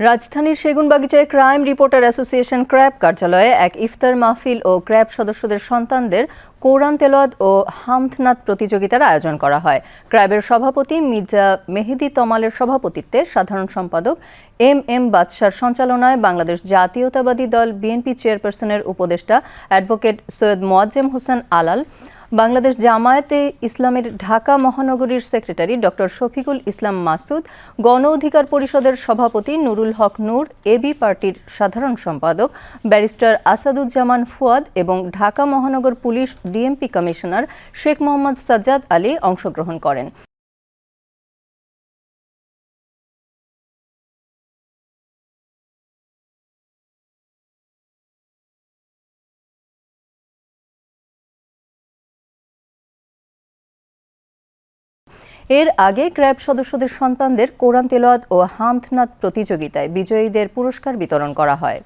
রাজধানীর সেগুনবাগিচায় crime reporter association CRAB কার্যালয়ে এক ইফতার মাহফিল ও ক্র্যাব সদস্যদের সন্তানদের কোরআন তেলাওয়াত ও হামথনাথ প্রতিযোগিতার আয়োজন করা হয়। ক্র্যাবের সভাপতি মির্জা মেহেদি তমালের সভাপতিত্বে সাধারণ সম্পাদক এম এম বাদশার সঞ্চালনায় বাংলাদেশ জাতীয়তাবাদী দল বিএনপি চেয়ারপারসনের উপদেষ্টা অ্যাডভোকেট সৈয়দ মোয়াজ্জেম হোসেন আলাল বাংলাদেশ জামায়াতে ইসলামের ঢাকা মহানগরীর সেক্রেটারি ডক্টর শফিকুল ইসলাম মাসুদ, গণ অধিকার পরিষদের সভাপতি নুরুল হক নূর এবি পার্টির সাধারণ সম্পাদক ব্যারিস্টার আসাদুজ্জামান ফুয়াদ এবং ঢাকা মহানগর police DMP commissioner Sheikh Mohammad Sajjad Ali অংশগ্রহণ করেন। এর আগে ক্র্যাব সদস্যদের সন্তানদের কোরআন তেলোয়াত ও হামথনাথ প্রতিযোগিতায় বিজয়ীদের পুরস্কার বিতরণ করা হয়।